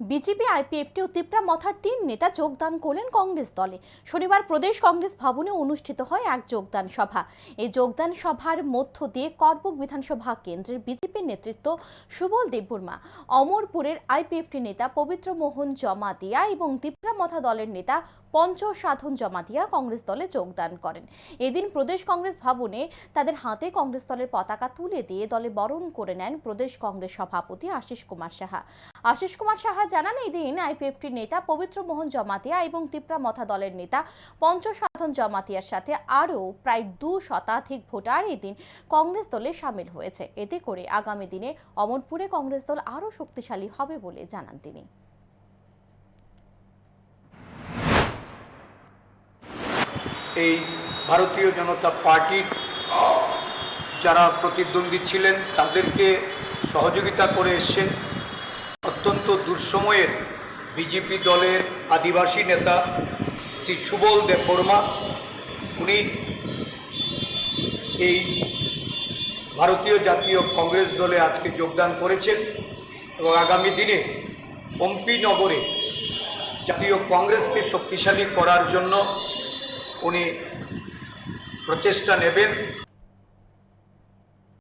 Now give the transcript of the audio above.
BJP IPFT ও তিপ্রা মথার তিন নেতা যোগদান করলেন কংগ্রেস দলে। শনিবার প্রদেশ কংগ্রেস ভবনে অনুষ্ঠিত হয় এক যোগদান সভা। এই যোগদান সভার মধ্য দিয়ে করবুক বিধানসভা কেন্দ্রের বিজেপির নেতৃত্ব সুবল দেববর্মা, অমরপুরের আইপিএফটি নেতা পবিত্র মোহন জমাতিয়া এবং তিপ্রা মথা দলের নেতা পঞ্চ সাধন জমাতিয়া কংগ্রেস দলে যোগদান করেন। এদিন প্রদেশ কংগ্রেস ভবনে তাদের হাতে কংগ্রেস দলের পতাকা তুলে দিয়ে দলে বরণ করে নেন প্রদেশ কংগ্রেস সভাপতি আশিস কুমার সাহা। আশিস কুমার সাহা জানান এই দিন আইপিএফটির নেতা পবিত্র মোহন জমাতিয়া এবং তিপ্রা মথা দলের নেতা পঞ্চ সাধন জমাতিয়ার সাথে আরও প্রায় দু শতাধিক ভোটার এদিন কংগ্রেস দলে সামিল হয়েছে। এতে করে আগামী দিনে অমরপুরে কংগ্রেস দল আরও শক্তিশালী হবে বলে জানান তিনি। এই ভারতীয় জনতা পার্টির যারা প্রতিদ্বন্দ্বী ছিলেন, তাদেরকে সহযোগিতা করে এসছেন। অত্যন্ত দুঃসময়ের বিজেপি দলের আদিবাসী নেতা শ্রী সুবল দেব বর্মা, উনি এই ভারতীয় জাতীয় কংগ্রেস দলে আজকে যোগদান করেছেন এবং আগামী দিনে পম্পিনগরে জাতীয় কংগ্রেসকে শক্তিশালী করার জন্য উনি প্রচেষ্টা নেবেন।